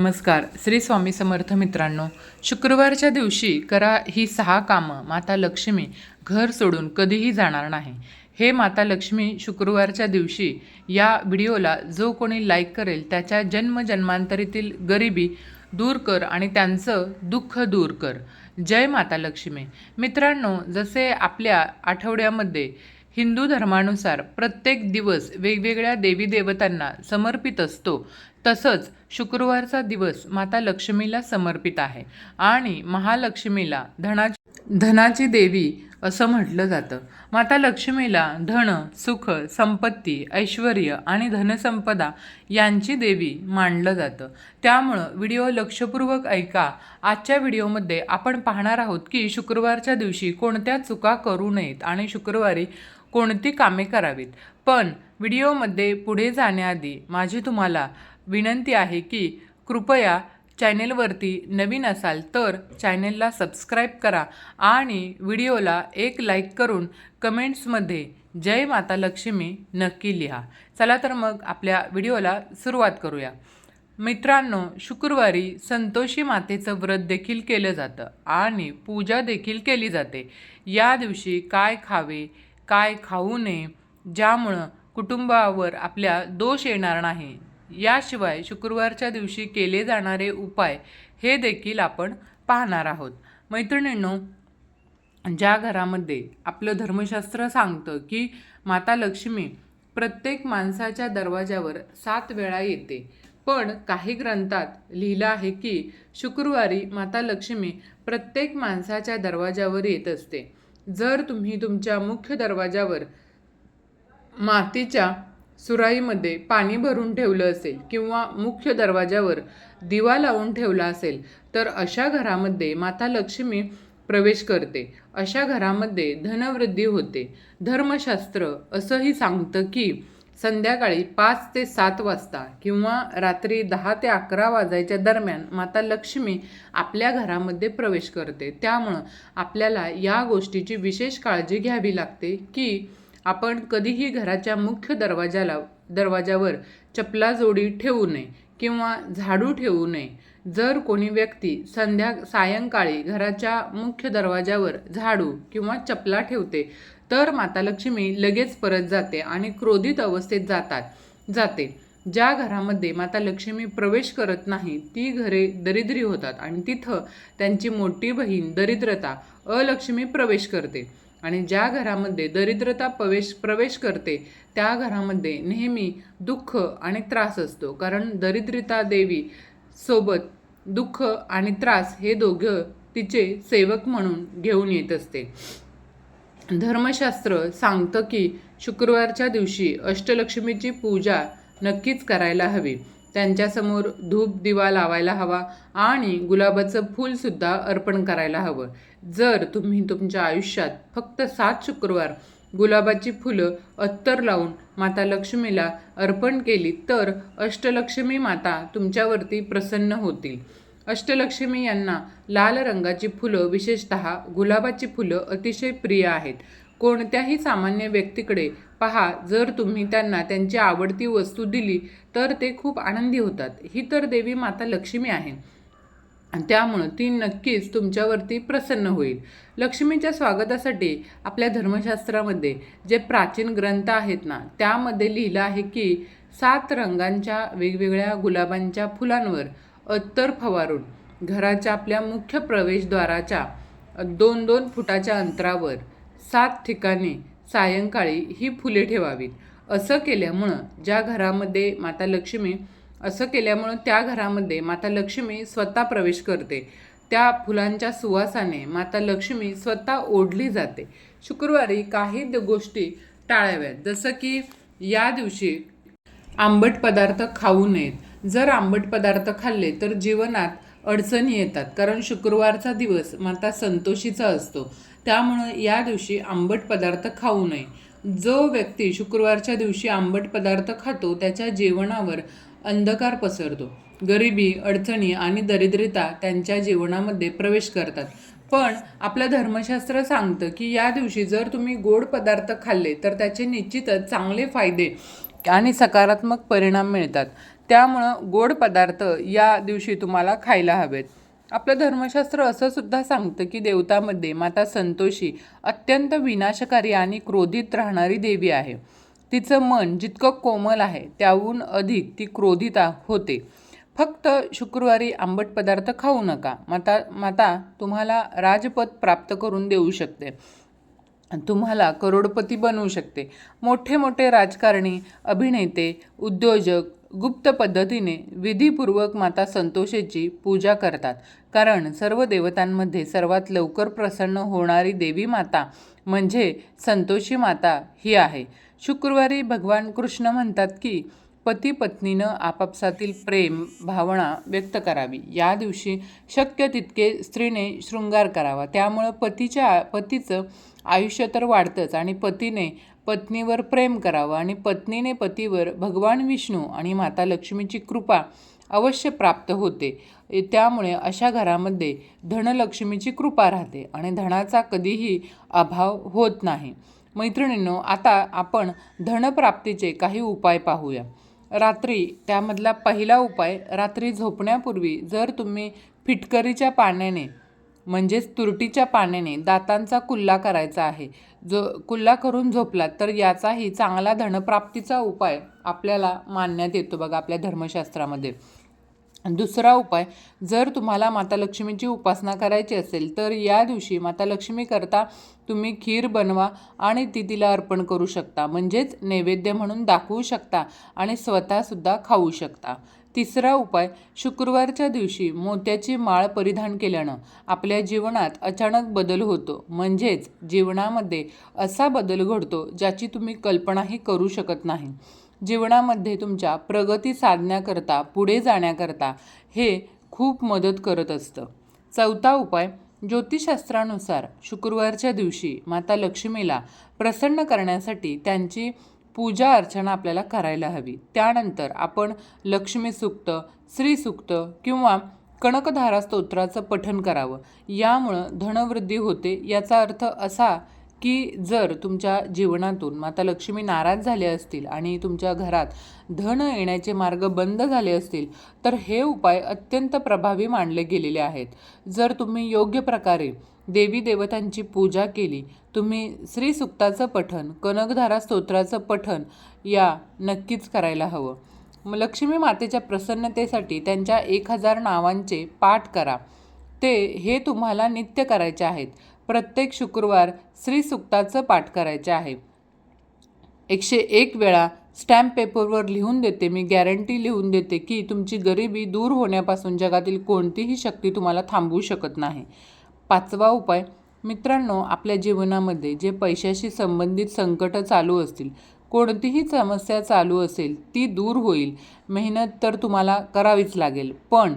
नमस्कार. श्री स्वामी समर्थ मित्रांनो शुक्रवारच्या दिवशी करा ही सहा कामं माता लक्ष्मी घर सोडून कधीही जाणार नाही. हे माता लक्ष्मी शुक्रवारच्या दिवशी या व्हिडिओला जो कोणी लाईक करेल त्याच्या जन्मजन्मांतरीतील गरिबी दूर कर आणि त्यांचं दुःख दूर कर. जय माता लक्ष्मी. मित्रांनो जसे आपल्या आठवड्यामध्ये हिंदू धर्मानुसार प्रत्येक दिवस वेगवेगळ्या देवी देवतांना समर्पित असतो. तसंच शुक्रवारचा दिवस माता लक्ष्मीला समर्पित आहे आणि महालक्ष्मीला धना धनाची देवी असं म्हटलं जातं. माता लक्ष्मीला धन सुख संपत्ती ऐश्वर आणि धनसंपदा यांची देवी मानलं जातं. त्यामुळं व्हिडिओ लक्षपूर्वक ऐका. आजच्या व्हिडिओमध्ये आपण पाहणार आहोत की शुक्रवारच्या दिवशी कोणत्या चुका करू नयेत आणि शुक्रवारी कोणती कामे करावीत? पण व्हिडिओमध्ये पुढे जाण्याआधी माझी तुम्हाला विनंती आहे की कृपया चॅनेलवरती नवीन असाल तर चॅनेलला सबस्क्राईब करा आणि व्हिडिओला एक लाईक करून कमेंट्समध्ये जय माता लक्ष्मी नक्की लिहा. चला तर मग आपल्या व्हिडिओला सुरुवात करूया. मित्रांनो शुक्रवारी संतोषी मातेचं व्रत देखील केलं जातं आणि पूजा देखील केली जाते. या दिवशी काय खावे काय खाऊ नये ज्यामुळं कुटुंबावर आपल्या दोष येणार नाही. याशिवाय शुक्रवारच्या दिवशी केले जाणारे उपाय हे देखील आपण पाहणार आहोत. मैत्रिणींनो ज्या घरामध्ये आपलं धर्मशास्त्र सांगतं की माता लक्ष्मी प्रत्येक माणसाच्या दरवाजावर सात वेळा येते. पण काही ग्रंथात लिहिलं आहे की शुक्रवारी माता लक्ष्मी प्रत्येक माणसाच्या दरवाजावर येत असते. जर तुम्ही तुमच्या मुख्य दरवाजावर मातीच्या सुराईमध्ये पाणी भरून ठेवलं असेल किंवा मुख्य दरवाजावर दिवा लावून ठेवला असेल तर अशा घरामध्ये माता लक्ष्मी प्रवेश करते. अशा घरामध्ये धनवृद्धी होते. धर्मशास्त्र असंही सांगतं की संध्याकाळी पाच ते सात वाजता किंवा रात्री दहा ते अकरा वाजायच्या दरम्यान माता लक्ष्मी आपल्या घरामध्ये प्रवेश करते. त्यामुळं आपल्याला या गोष्टीची विशेष काळजी घ्यावी लागते की आपण कधीही घराच्या मुख्य दरवाजाला दरवाजावर चपला जोडी ठेवू नये किंवा झाडू ठेवू नये. जर कोणी व्यक्ती संध्या सायंकाळी घराच्या मुख्य दरवाजावर झाडू किंवा चपला ठेवते तर माता लक्ष्मी लगेच परत जाते आणि क्रोधित अवस्थेत जातात जाते. ज्या घरामध्ये माता लक्ष्मी प्रवेश करत नाही ती घरे दरिद्री होतात आणि तिथं त्यांची मोठी बहीण दरिद्रता अलक्ष्मी प्रवेश करते. आणि ज्या घरामध्ये दरिद्रता प्रवेश प्रवेश करते त्या घरामध्ये नेहमी दुःख आणि त्रास असतो. कारण दरिद्रता देवी सोबत दुःख आणि त्रास हे दोघं तिचे सेवक म्हणून घेऊन येत असते. धर्मशास्त्र सांगतं की शुक्रवारच्या दिवशी अष्टलक्ष्मीची पूजा नक्कीच करायला हवी. त्यांच्यासमोर धूप दिवा लावायला हवा आणि गुलाबाचं फूलसुद्धा अर्पण करायला हवं. जर तुम्ही तुमच्या आयुष्यात फक्त सात शुक्रवार गुलाबाची फुलं अत्तर लावून माता लक्ष्मीला अर्पण केली तर अष्टलक्ष्मी माता तुमच्यावरती प्रसन्न होतील. अष्टलक्ष्मी यांना लाल रंगाची फुलं विशेषत गुलाबाची फुलं अतिशय प्रिय आहेत. कोणत्याही सामान्य व्यक्तीकडे पहा जर तुम्ही त्यांना त्यांची आवडती वस्तू दिली तर ते खूप आनंदी होतात. ही तर देवी माता लक्ष्मी आहे. त्यामुळं ती नक्कीच तुमच्यावरती प्रसन्न होईल. लक्ष्मीच्या स्वागतासाठी आपल्या धर्मशास्त्रामध्ये जे प्राचीन ग्रंथ आहेत ना त्यामध्ये लिहिलं आहे की सात रंगांच्या वेगवेगळ्या गुलाबांच्या फुलांवर अत्तर फवारून घराच्या आपल्या मुख्य प्रवेशद्वाराच्या दोन दोन फुटाच्या अंतरावर सात ठिकाणी सायंकाळी ही फुले ठेवावीत. असं केल्यामुळं ज्या घरामध्ये माता लक्ष्मी असं केल्यामुळं त्या घरामध्ये माता लक्ष्मी स्वतः प्रवेश करते. त्या फुलांच्या सुवासाने माता लक्ष्मी स्वतः ओढली जाते. शुक्रवारी काही गोष्टी टाळाव्यात. जसं की या दिवशी आंबट पदार्थ खाऊ नयेत. जर आंबट पदार्थ खाल्ले तर जीवनात अडचणी येतात. कारण शुक्रवारचा दिवस माता संतोषीचा असतो. त्यामुळं या दिवशी आंबट पदार्थ खाऊ नये. जो व्यक्ती शुक्रवारच्या दिवशी आंबट पदार्थ खातो त्याच्या जेवणावर अंधकार पसरतो. गरिबी अडचणी आणि दरिद्रता त्यांच्या जीवनामध्ये प्रवेश करतात. पण आपलं धर्मशास्त्र सांगतं की या दिवशी जर तुम्ही गोड पदार्थ खाल्ले तर त्याचे निश्चितच चांगले फायदे आणि सकारात्मक परिणाम मिळतात. त्यामुळं गोड पदार्थ या दिवशी तुम्हाला खायला हवेत. आपलं धर्मशास्त्र असं सुद्धा सांगतं की देवतामध्ये माता संतोषी अत्यंत विनाशकारी आणि क्रोधित राहणारी देवी आहे. तिचं मन जितकं कोमल आहे त्याहून अधिक ती क्रोधित होते. फक्त शुक्रवारी आंबट पदार्थ खाऊ नका. माता माता तुम्हाला राजपद प्राप्त करून देऊ शकते. तुम्हाला करोडपती बनवू शकते. मोठे मोठे राजकारणी अभिनेते उद्योजक गुप्त पद्धतीने विधीपूर्वक माता संतोषेची पूजा करतात. कारण सर्व देवतांमध्ये सर्वात लवकर प्रसन्न होणारी देवी माता म्हणजे संतोषी माता ही आहे. शुक्रवारी भगवान कृष्ण म्हणतात की पती पत्नीनं आपापसातील प्रेम भावना व्यक्त करावी. या दिवशी शक्य तितके स्त्रीने शृंगार करावा. त्यामुळं पतीच्या पतीचं आयुष्य तर वाढतंच आणि पतीने पत्नीवर प्रेम करावं आणि पत्नीने पतीवर भगवान विष्णू आणि माता लक्ष्मीची कृपा अवश्य प्राप्त होते. त्यामुळे अशा घरामध्ये धनलक्ष्मीची कृपा राहते आणि धनाचा कधीही अभाव होत नाही. मैत्रिणींनो आता आपण धनप्राप्तीचे काही उपाय पाहूया. रात्री त्यामधला पहिला उपाय रात्री झोपण्यापूर्वी जर तुम्ही फिटकरीच्या पाण्याने म्हणजेच तुरटीच्या पाण्याने दातांचा कुल्ला करायचा आहे. जो कुल्ला करून झोपलात तर याचाही चांगला धनप्राप्तीचा उपाय आपल्याला मानण्यात येतो बघा आपल्या धर्मशास्त्रामध्ये. दुसरा उपाय जर तुम्हाला माता लक्ष्मीची उपासना करायची असेल तर या दिवशी माता लक्ष्मी करता तुम्ही खीर बनवा आणि ती तिला अर्पण करू शकता. म्हणजेच नैवेद्य म्हणून दाखवू शकता आणि स्वतःसुद्धा खाऊ शकता. तिसरा उपाय शुक्रवारच्या दिवशी मोत्याची माळ परिधान केल्यानं आपल्या जीवनात अचानक बदल होतो. म्हणजेच जीवनामध्ये असा बदल घडतो ज्याची तुम्ही कल्पनाही करू शकत नाही. जीवनामध्ये तुमच्या प्रगती साधण्याकरता पुढे जाण्याकरता हे खूप मदत करत असतं. चौथा उपाय ज्योतिषशास्त्रानुसार शुक्रवारच्या दिवशी माता लक्ष्मीला प्रसन्न करण्यासाठी त्यांची पूजा अर्चना आपल्याला करायला हवी. त्यानंतर आपण लक्ष्मी सुक्त श्री सुक्त किंवा कणकधारा स्तोत्राचं पठण करावं. यामुळं धनवृद्धी होते. याचा अर्थ असा की जर तुमच्या जीवनातून माता लक्ष्मी नाराज झाले असतील आणि तुमच्या घरात धन येण्याचे मार्ग बंद झाले असतील तर हे उपाय अत्यंत प्रभावी मानले गेलेले आहेत. जर तुम्ही योग्य प्रकारे देवी देवतांची पूजा केली. तुम्ही श्रीसुक्ताचं पठण कनकधारा स्तोत्राचं पठण या नक्कीच करायला हवं. मग लक्ष्मी मातेच्या प्रसन्नतेसाठी त्यांच्या एक हजार नावांचे पाठ करा. ते हे तुम्हाला नित्य करायचे आहेत. प्रत्येक शुक्रवार श्रीसुक्ताचं पाठ करायचे आहे. एकशे एक वेळा स्टॅम्प पेपरवर लिहून देते. मी गॅरंटी लिहून देते की तुमची गरिबी दूर होण्यापासून जगातील कोणतीही शक्ती तुम्हाला थांबवू शकत नाही. पाचवा उपाय मित्रांनो आपल्या जीवनामध्ये जे पैशाशी संबंधित संकटं चालू असतील कोणतीही समस्या चालू असेल ती दूर होईल. मेहनत तर तुम्हाला करावीच लागेल. पण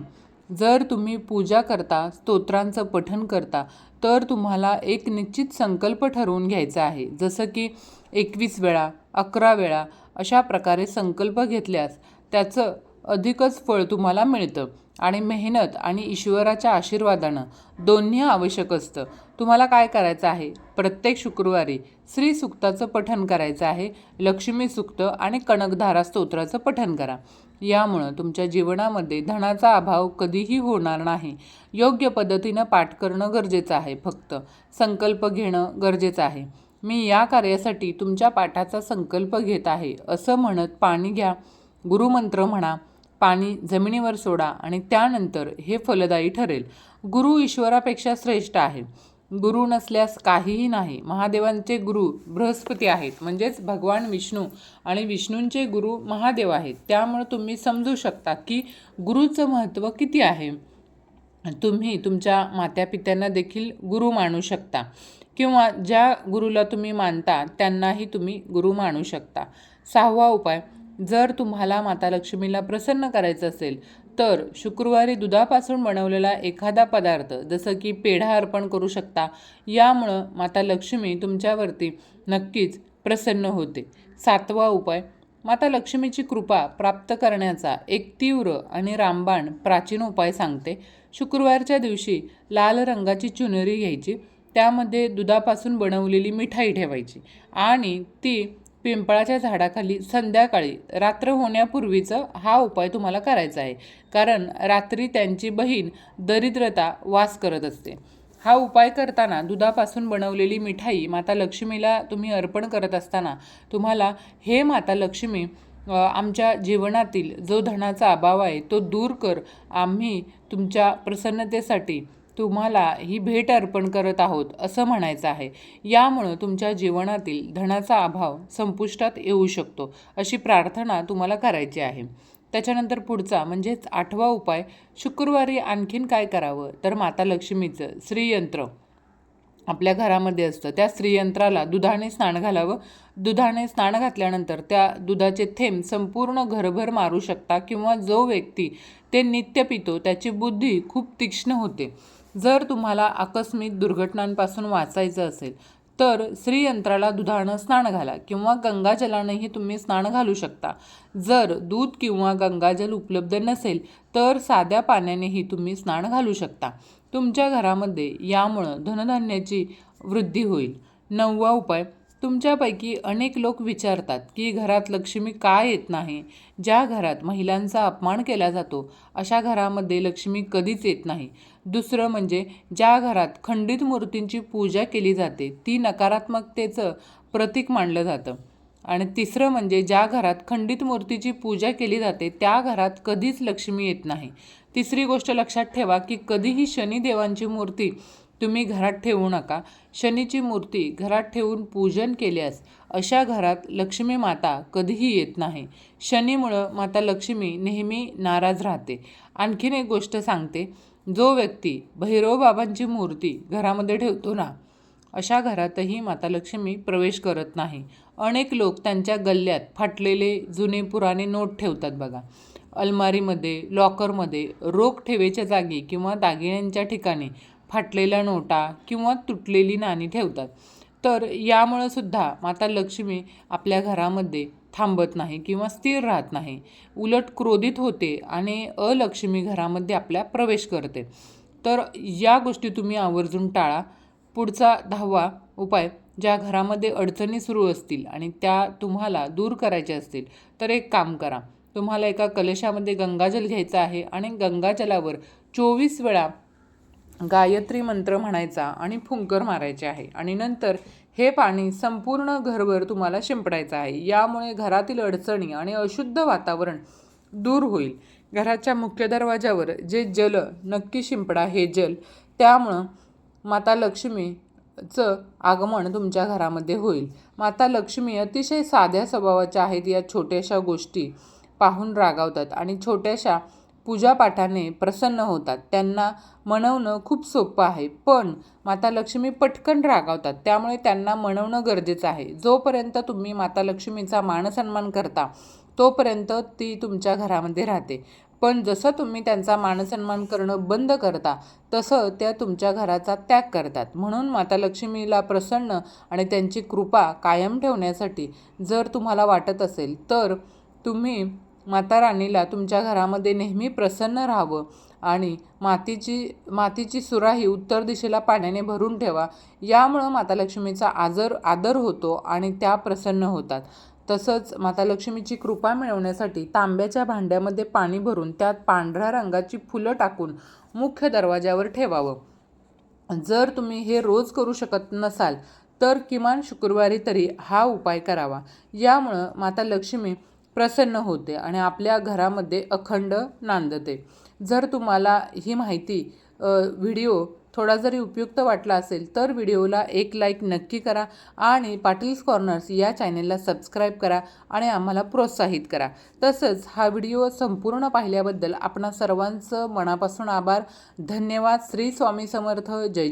जर तुम्ही पूजा करता स्तोत्रांचं पठन करता तर तुम्हाला एक निश्चित संकल्प ठरवून घ्यायचा आहे. जसं की एकवीस वेळा अकरा वेळा अशा प्रकारे संकल्प घेतल्यास त्याचं अधिकच फळ तुम्हाला मिळतं. आणि मेहनत आणि ईश्वराच्या आशीर्वादानं दोन्ही आवश्यक असतं. तुम्हाला काय करायचं आहे? प्रत्येक शुक्रवारी श्री सुक्ताचं पठण करायचं आहे. लक्ष्मी सुक्त आणि कणकधारा स्तोत्राचं पठण करा. यामुळं तुमच्या जीवनामध्ये धनाचा अभाव कधीही होणार नाही. योग्य पद्धतीनं पाठ करणं गरजेचं आहे. फक्त संकल्प घेणं गरजेचं आहे. मी या कार्यासाठी तुमच्या पाठाचा संकल्प घेत आहे. असं म्हणत पाणी घ्या. गुरुमंत्र म्हणा. पाणी जमिनीवर सोडा आणि त्यानंतर हे फलदायी ठरेल. गुरु ईश्वरापेक्षा श्रेष्ठ आहे गुरु नसल्यास काहीही नाही. महादेवांचे गुरु बृहस्पती आहेत. म्हणजेच भगवान विष्णू आणि विष्णूंचे गुरु महादेव आहेत. त्यामुळे तुम्ही समजू शकता की गुरुचं महत्त्व किती आहे. तुम्ही तुमच्या मात्यापित्यांना देखील गुरु मानू शकता. किंवा ज्या गुरुला तुम्ही मानता त्यांनाही तुम्ही गुरु मानू शकता. सहावा उपाय. जर तुम्हाला माता लक्ष्मीला प्रसन्न करायचं असेल तर शुक्रवारी दुधापासून बनवलेला एखादा पदार्थ जसं की पेढा अर्पण करू शकता यामुळं माता लक्ष्मी तुमच्यावरती नक्कीच प्रसन्न होते. सातवा उपाय माता लक्ष्मीची कृपा प्राप्त करण्याचा एक तीव्र आणि रामबाण प्राचीन उपाय सांगते. शुक्रवारच्या दिवशी लाल रंगाची चुनरी घ्यायची त्यामध्ये दुधापासून बनवलेली मिठाई ठेवायची आणि ती पिंपळाच्या झाडाखाली संध्याकाळी रात्र होण्यापूर्वीचं हा उपाय तुम्हाला करायचा आहे. कारण रात्री त्यांची बहीण दरिद्रता वास करत असते. हा उपाय करताना दुधापासून बनवलेली मिठाई माता लक्ष्मीला तुम्ही अर्पण करत असताना तुम्हाला हे माता लक्ष्मी आमच्या जीवनातील जो धनाचा अभाव आहे तो दूर कर. आम्ही तुमच्या प्रसन्नतेसाठी तुम्हाला ही भेट अर्पण करत आहोत असं म्हणायचं आहे. यामुळं तुमच्या जीवनातील धनाचा अभाव संपुष्टात येऊ शकतो अशी प्रार्थना तुम्हाला करायची आहे. त्याच्यानंतर पुढचा म्हणजेच आठवा उपाय शुक्रवारी आणखीन काय करावं? तर माता लक्ष्मीचं श्रीयंत्र. आपल्या घरामध्ये असतं. त्या स्त्रीयंत्राला दुधाने स्नान घालावं. दुधाने स्नान घातल्यानंतर त्या दुधाचे थेंब संपूर्ण घरभर मारू शकता किंवा जो व्यक्ती ते नित्य पितो त्याची बुद्धी खूप तीक्ष्ण होते. जर तुम्हाला आकस्मिक दुर्घटनांपासून वाचायचं असेल तर श्रीयंत्राला दुधानं स्नान घाला किंवा गंगाजलानेही तुम्ही स्नान घालू शकता. जर दूध किंवा गंगाजल उपलब्ध नसेल तर साध्या पाण्यानेही तुम्ही स्नान घालू शकता. तुमच्या घरामध्ये यामुळं धनधान्याची वृद्धी होईल. नववा उपाय तुमच्यापैकी अनेक लोक विचारतात की घरात लक्ष्मी का येत नाही? ज्या घरात महिलांचा अपमान केला जातो अशा घरामध्ये लक्ष्मी कधीच येत नाही. दुसरं म्हणजे ज्या घरात खंडित मूर्तींची पूजा केली जाते ती नकारात्मकतेचं प्रतीक मानलं जातं. आणि तिसरं म्हणजे ज्या घरात खंडित मूर्तीची पूजा केली जाते त्या घरात कधीच लक्ष्मी येत नाही. तिसरी गोष्ट लक्षात ठेवा की कधीही शनिदेवांची मूर्ती तुम्ही घरात ठेवू नका. शनीची मूर्ती घरात ठेवून पूजन केल्यास अशा घरात लक्ष्मी माता कधीही येत नाही. शनीमुळं माता लक्ष्मी नेहमी नाराज राहते. आणखीन एक गोष्ट सांगते. जो व्यक्ती भैरवबाबांची मूर्ती घरामध्ये ठेवतो ना अशा घरातही माता लक्ष्मी प्रवेश करत नाही. अनेक लोक त्यांच्या गल्ल्यात फाटलेले जुने पुराणे नोट ठेवतात बघा. अलमारीमध्ये लॉकरमध्ये रोख ठेवेच्या जागी किंवा दागिन्यांच्या ठिकाणी फाटलेल्या नोटा किंवा तुटलेली नाणी ठेवतात. तर यामुळं सुद्धा माता लक्ष्मी आपल्या घरामध्ये थांबत नाही किंवा स्थिर राहत नाही. उलट क्रोधित होते आणि अलक्ष्मी घरामध्ये आपल्या प्रवेश करते. तर या गोष्टी तुम्ही आवर्जून टाळा. पुढचा दहावा उपाय ज्या घरामध्ये अडचणी सुरू असतील आणि त्या तुम्हाला दूर करायच्या असतील तर एक काम करा. तुम्हाला एका कलशामध्ये गंगाजल घ्यायचं आहे आणि गंगाजलावर चोवीस वेळा गायत्री मंत्र म्हणायचा आणि फुंकर मारायचे आहे. आणि नंतर हे पाणी संपूर्ण घरभर तुम्हाला शिंपडायचं आहे. यामुळे घरातील अडचणी आणि अशुद्ध वातावरण दूर होईल. घराच्या मुख्य दरवाजावर जे जल नक्की शिंपडा हे जल त्यामुळं माता लक्ष्मीचं आगमन तुमच्या घरामध्ये होईल. माता लक्ष्मी अतिशय साध्या स्वभावाच्या आहेत या छोट्याशा गोष्टी पाहून रागावतात आणि छोट्याशा पूजापाठाने प्रसन्न होतात. त्यांना मनवणं खूप सोपं आहे. पण माता लक्ष्मी पटकन रागावतात. त्यामुळे त्यांना मनवणं गरजेचं आहे. जोपर्यंत तुम्ही माता लक्ष्मीचा मानसन्मान करता तोपर्यंत ती तुमच्या घरामध्ये राहते. पण जसं तुम्ही त्यांचा मानसन्मान करणं बंद करता तसं त्या तुमच्या घराचा त्याग करतात. म्हणून माता लक्ष्मीला प्रसन्न आणि त्यांची कृपा कायम ठेवण्यासाठी जर तुम्हाला वाटत असेल तर तुम्ही माता राणीला तुमच्या घरामध्ये नेहमी प्रसन्न राहावं आणि मातीची मातीची सुराही उत्तर दिशेला पाण्याने भरून ठेवा. यामुळं माता लक्ष्मीचा आदर आदर होतो आणि त्या प्रसन्न होतात. तसंच माता लक्ष्मीची कृपा मिळवण्यासाठी तांब्याच्या भांड्यामध्ये पाणी भरून त्यात पांढऱ्या रंगाची फुलं टाकून मुख्य दरवाजावर ठेवावं. जर तुम्ही हे रोज करू शकत नसाल तर किमान शुक्रवारी तरी हा उपाय करावा. यामुळं माता लक्ष्मी प्रसन्न होते आणि आपल्या घरामध्ये अखंड नांदते. जर तुम्हाला ही माहिती व्हिडिओ थोडा जरी उपयुक्त वाटला असेल तर व्हिडिओला एक लाईक नक्की करा आणि पाटील्स कॉर्नर्स या चॅनेलला सबस्क्राईब करा आणि आम्हाला प्रोत्साहित करा. तसंच हा व्हिडिओ संपूर्ण पाहिल्याबद्दल आपणा सर्वांचं मनापासून आभार. धन्यवाद. श्री स्वामी समर्थ. जय जय.